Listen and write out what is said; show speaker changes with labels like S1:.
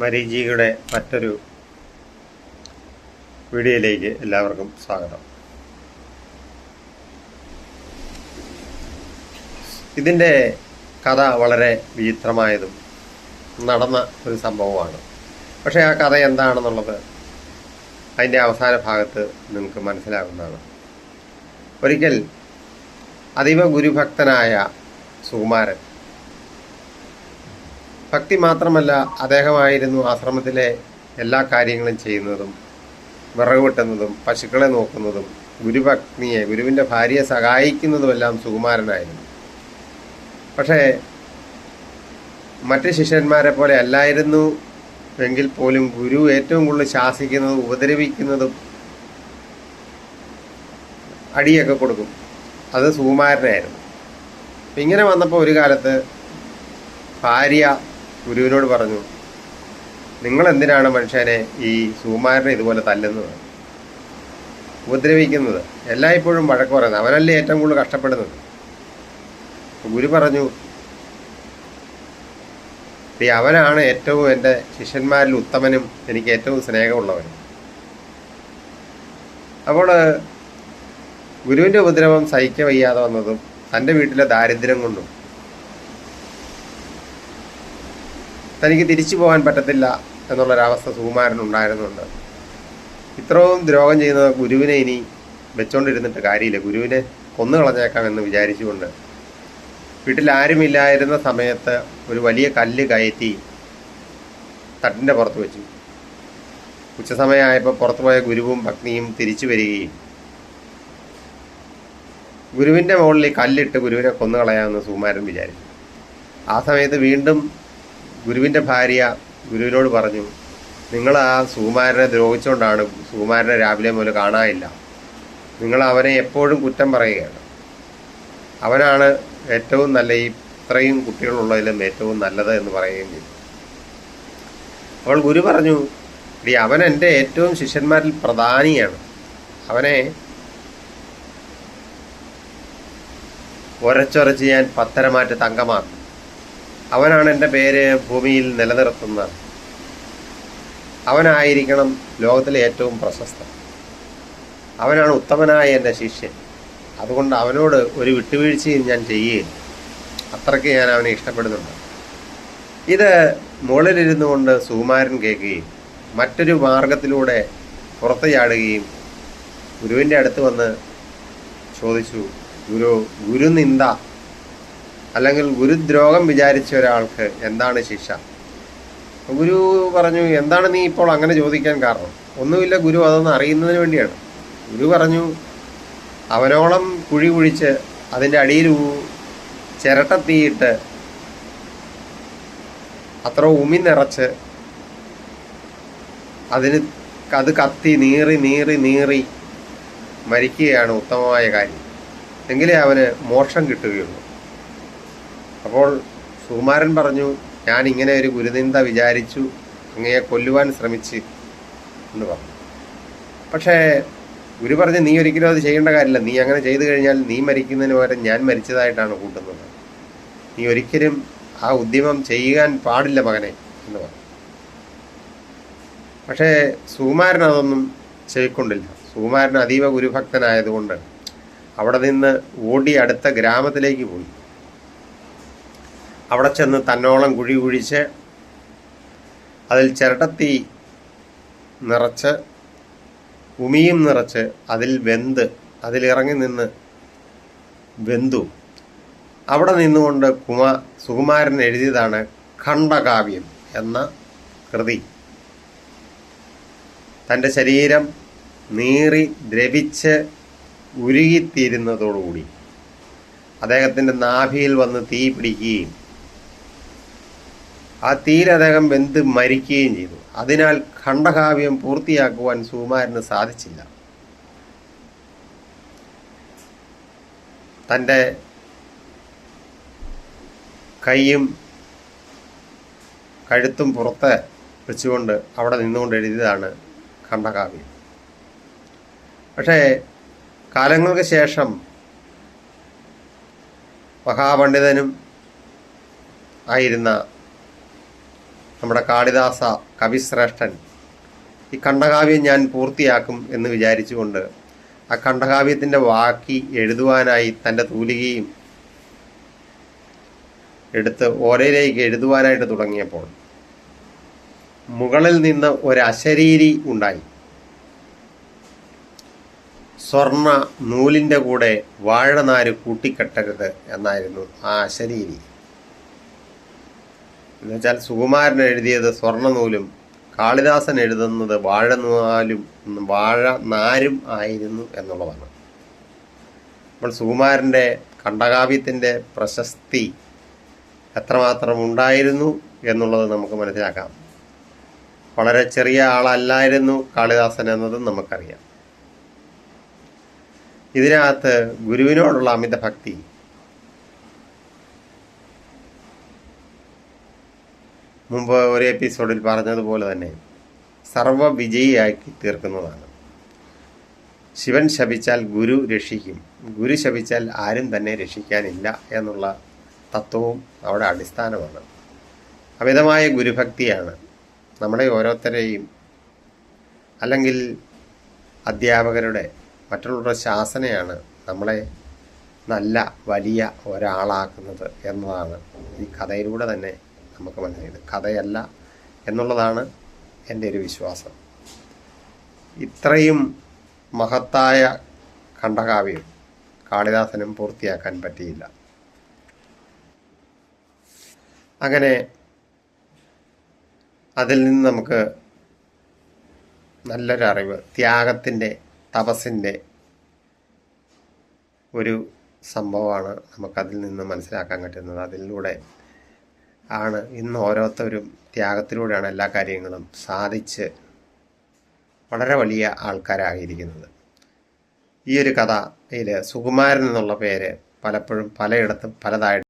S1: മരീചികയുടെ മറ്റൊരു വീഡിയോയിലേക്ക് എല്ലാവർക്കും സ്വാഗതം. ഇതിന്റെ കഥ വളരെ വിചിത്രമായതും നടന്ന ഒരു സംഭവമാണ്. പക്ഷേ ആ കഥ എന്താണെന്നുള്ളത് അതിന്റെ അവസാന ഭാഗത്ത് നിങ്ങൾക്ക് മനസ്സിലാകുന്നതാണ്. ഒരിക്കൽ അതീവ ഗുരുഭക്തനായ സുകുമാരൻ ഭക്തി മാത്രമല്ല അദ്ദേഹമായിരുന്നു ആശ്രമത്തിലെ എല്ലാ കാര്യങ്ങളും ചെയ്യുന്നതും വിറക് വെട്ടുന്നതും പശുക്കളെ നോക്കുന്നതും ഗുരുഭക്തിയെ ഗുരുവിന്റെ ഭാര്യയെ സഹായിക്കുന്നതുമെല്ലാം സുകുമാരനായിരുന്നു. പക്ഷേ മറ്റ് ശിഷ്യന്മാരെ പോലെ അല്ലായിരുന്നു എങ്കിൽ പോലും ഗുരു ഏറ്റവും കൂടുതൽ ശാസിക്കുന്നതും ഉപദ്രവിക്കുന്നതും അടിയൊക്കെ കൊടുക്കും. അത് സുകുമാരനായിരുന്നു. ഇങ്ങനെ വന്നപ്പോൾ ഒരു കാലത്ത് ഭാര്യ ഗുരുവിനോട് പറഞ്ഞു നിങ്ങൾ എന്തിനാണ് മനുഷ്യനെ ഈ സുകുമാരനെ ഇതുപോലെ തല്ലുന്നത്? ഉപദ്രവിക്കുന്നത്. എല്ലായ്പ്പോഴും വഴക്ക് പറയുന്നത്. അവനല്ലേ ഏറ്റവും കൂടുതൽ കഷ്ടപ്പെടുന്നത്? ഗുരു പറഞ്ഞു ഈ അവനാണ് ഏറ്റവും എന്റെ ശിഷ്യന്മാരിൽ ഉത്തമനും എനിക്ക് ഏറ്റവും സ്നേഹമുള്ളവനും. അപ്പോൾ ഗുരുവിന്റെ ഉപദ്രവം സഹിക്കവയ്യാതെ വന്നതും തന്റെ വീട്ടിലെ ദാരിദ്ര്യം കൊണ്ടും തനിക്ക് തിരിച്ചു പോകാൻ പറ്റത്തില്ല എന്നുള്ളൊരവസ്ഥ സുകുമാരൻ ഉണ്ടായിരുന്നുണ്ട് ഇത്രയും ദ്രോഹം ചെയ്യുന്ന ഗുരുവിനെ ഇനി വെച്ചോണ്ടിരുന്നിട്ട് കാര്യമില്ല. ഗുരുവിനെ കൊന്നു കളഞ്ഞേക്കാം എന്ന് വിചാരിച്ചുകൊണ്ട് വീട്ടിലാരുമില്ലായിരുന്ന സമയത്ത് ഒരു വലിയ കല്ല് കയറ്റി തട്ടിന്റെ പുറത്ത് വെച്ചു. ഉച്ചസമയമായപ്പോൾ പുറത്തുപോയ ഗുരുവും പത്നിയും തിരിച്ചു വരികയും ഗുരുവിന്റെ മുകളിൽ കല്ലിട്ട് ഗുരുവിനെ കൊന്നു കളയാമെന്ന് സുകുമാരൻ വിചാരിച്ചു. ആ സമയത്ത് വീണ്ടും ഗുരുവിന്റെ ഭാര്യ ഗുരുവിനോട് പറഞ്ഞു നിങ്ങൾ ആ സുകുമാരനെ ദ്രോഹിച്ചുകൊണ്ടാണ് സുകുമാരനെ രാവിലെ മുതൽ കാണാനില്ല. നിങ്ങൾ അവനെ എപ്പോഴും കുറ്റം പറയുകയാണ്. അവനാണ് ഏറ്റവും നല്ല ഈ ഇത്രയും കുട്ടികളുള്ളതിലും ഏറ്റവും നല്ലത് എന്ന് പറയുകയും ചെയ്തു. അവൾ ഗുരു പറഞ്ഞു ഡി അവൻ എന്റെ ഏറ്റവും ശിഷ്യന്മാരിൽ പ്രധാനിയാണ്. അവനെ ഒരച്ചൊരച്ച് ഞാൻ പത്തരമാറ്റ് തങ്കമാക്കും. അവനാണ് എന്റെ പേര് ഭൂമിയിൽ നിലനിർത്തുന്നത് അവനായിരിക്കണം ലോകത്തിലെ ഏറ്റവും പ്രശസ്തൻ. അവനാണ് ഉത്തമനായ എന്റെ ശിഷ്യൻ. അതുകൊണ്ട് അവനോട് ഒരു വിട്ടുവീഴ്ചയും ഞാൻ ചെയ്യുകയില്ല. അത്രയ്ക്ക് ഞാൻ അവനെ ഇഷ്ടപ്പെടുന്നുണ്ട്. ഇത് മുകളിലിരുന്നു കൊണ്ട് സുകുമാരൻ കേൾക്കുകയും മറ്റൊരു മാർഗത്തിലൂടെ പുറത്തു ചാടുകയും ഗുരുവിന്റെ അടുത്ത് വന്ന് ചോദിച്ചു ഗുരു ഗുരുനിന്ദ അല്ലെങ്കിൽ ഗുരുദ്രോഹം വിചാരിച്ച ഒരാൾക്ക് എന്താണ് ശിക്ഷ? ഗുരു പറഞ്ഞു എന്താണ് നീ ഇപ്പോൾ അങ്ങനെ ചോദിക്കാൻ കാരണം? ഒന്നുമില്ല ഗുരു അതൊന്ന് അറിയുന്നതിന് വേണ്ടിയാണ്. ഗുരു പറഞ്ഞു അവനോളം കുഴി കുഴിച്ച് അതിന്റെ അടിയിൽ ചിരട്ടത്തീയിട്ട് അത്ര ഉമി നിറച്ച് അതിന് അത് കത്തി നീറി നീറി നീറി മരിക്കുകയാണ് ഉത്തമമായ കാര്യം. എങ്കിലേ അവന് മോക്ഷം കിട്ടുകയുള്ളൂ. അപ്പോൾ സുകുമാരൻ പറഞ്ഞു ഞാൻ ഇങ്ങനെ ഒരു ഗുരുനിന്ദ വിചാരിച്ചു അങ്ങയെ കൊല്ലുവാൻ ശ്രമിച്ച് എന്ന് പറഞ്ഞു. പക്ഷേ ഗുരു പറഞ്ഞ് നീ ഒരിക്കലും അത് ചെയ്യേണ്ട കാര്യമില്ല. നീ അങ്ങനെ ചെയ്തു കഴിഞ്ഞാൽ നീ മരിക്കുന്നതിന് പകരം ഞാൻ മരിച്ചതായിട്ടാണ് കൂട്ടുന്നത്. നീ ഒരിക്കലും ആ ഉദ്യമം ചെയ്യാൻ പാടില്ല മകനെ എന്ന് പറഞ്ഞു. പക്ഷേ സുകുമാരൻ അതൊന്നും ചെയ്ക്കൊണ്ടില്ല സുകുമാരൻ അതീവ ഗുരുഭക്തനായതുകൊണ്ട് അവിടെ നിന്ന് ഓടി അടുത്ത ഗ്രാമത്തിലേക്ക് പോയി. അവിടെ ചെന്ന് തന്നോളം കുഴി കുഴിച്ച് അതിൽ ചിരട്ടത്തി നിറച്ച് ഉമിയും നിറച്ച് അതിൽ വെന്ത് അതിലിറങ്ങി നിന്ന് വെന്തു. അവിടെ നിന്നുകൊണ്ട് കുമാ സുകുമാരൻ എഴുതിയതാണ് ഖണ്ഡകാവ്യം എന്ന കൃതി. തന്റെ ശരീരം നീറി ദ്രവിച്ച് ഉരുകിത്തീരുന്നതോടുകൂടി അദ്ദേഹത്തിന്റെ നാഭിയിൽ വന്ന് തീ പിടിക്കുകയും ആ തീയിൽ അദ്ദേഹം വെന്ത് മരിക്കുകയും ചെയ്തു. അതിനാൽ ഖണ്ഡകാവ്യം പൂർത്തിയാക്കുവാൻ സുകുമാരന് സാധിച്ചില്ല. തന്റെ കൈയും കഴുത്തും പുറത്ത് വെച്ചുകൊണ്ട് അവിടെ നിന്നുകൊണ്ട് എഴുതിയതാണ് ഖണ്ഡകാവ്യം. പക്ഷേ കാലങ്ങൾക്ക് ശേഷം മഹാപണ്ഡിതനും ആയിരുന്ന നമ്മുടെ കാളിദാസ കവിശ്രേഷ്ഠൻ ഈ ഖണ്ഡകാവ്യം ഞാൻ പൂർത്തിയാക്കും എന്ന് വിചാരിച്ചുകൊണ്ട് ആ ഖണ്ഡകാവ്യത്തിന്റെ വാക്കി എഴുതുവാനായി തന്റെ തൂലികയും എടുത്ത് ഓരയിലേക്ക് എഴുതുവാനായിട്ട് തുടങ്ങിയപ്പോൾ മുകളിൽ നിന്ന് ഒരു അശരീരി ഉണ്ടായി. സ്വർണ നൂലിന്റെ കൂടെ വാഴനാര് കൂട്ടിക്കെട്ടരുത് എന്നായിരുന്നു ആ അശരീരി. എന്നുവെച്ചാൽ സുകുമാരൻ എഴുതിയത് സ്വർണനൂലും കാളിദാസൻ എഴുതുന്നത് വാഴ വാഴനാലും വാഴ നാരും ആയിരുന്നു എന്നുള്ളതാണ്. അപ്പോൾ സുകുമാരന്റെ കണ്ടകാവ്യത്തിന്റെ പ്രശസ്തി എത്രമാത്രം ഉണ്ടായിരുന്നു എന്നുള്ളത് നമുക്ക് മനസ്സിലാക്കാം. വളരെ ചെറിയ ആളല്ലായിരുന്നു കാളിദാസൻ എന്നതും നമുക്കറിയാം. ഇതിനകത്ത് ഗുരുവിനോടുള്ള അമിത ഭക്തി മുമ്പ് ഒരു എപ്പിസോഡിൽ പറഞ്ഞതുപോലെ തന്നെ സർവവിജയിയാക്കി തീർക്കുന്നതാണ്. ശിവൻ ശപിച്ചാൽ ഗുരു രക്ഷിക്കും. ഗുരു ശപിച്ചാൽ ആരും തന്നെ രക്ഷിക്കാനില്ല എന്നുള്ള തത്വവും അവിടെ അടിസ്ഥാനമാണ്. അമിതമായ ഗുരുഭക്തിയാണ് നമ്മുടെ ഓരോരുത്തരെയും അല്ലെങ്കിൽ അധ്യാപകരുടെ മറ്റുള്ളവരുടെ ശാസനയാണ് നമ്മളെ നല്ല വലിയ ഒരാളാക്കുന്നത് എന്നതാണ് ഈ കഥയിലൂടെ തന്നെ നമുക്ക് മനസ്സിലായത്. കഥയല്ല എന്നുള്ളതാണ് എന്റെ ഒരു വിശ്വാസം. ഇത്രയും മഹത്തായ കണ്ഠകാവ്യം കാളിദാസനും പൂർത്തിയാക്കാൻ പറ്റിയില്ല. അങ്ങനെ അതിൽ നിന്ന് നമുക്ക് നല്ലൊരറിവ് ത്യാഗത്തിന്റെ തപസ്സിന്റെ ഒരു സംഭവമാണ് നമുക്കതിൽ നിന്ന് മനസ്സിലാക്കാൻ പറ്റുന്നത്. അതിലൂടെ ആണ് ഇന്ന് ഓരോരുത്തരും ത്യാഗത്തിലൂടെയാണ് എല്ലാ കാര്യങ്ങളും സാധിച്ച് വളരെ വലിയ ആൾക്കാരായിരിക്കുന്നത്. ഈ ഒരു കഥയിൽ സുകുമാരൻ എന്നുള്ള പേര് പലപ്പോഴും പലയിടത്തും പലതായിട്ട്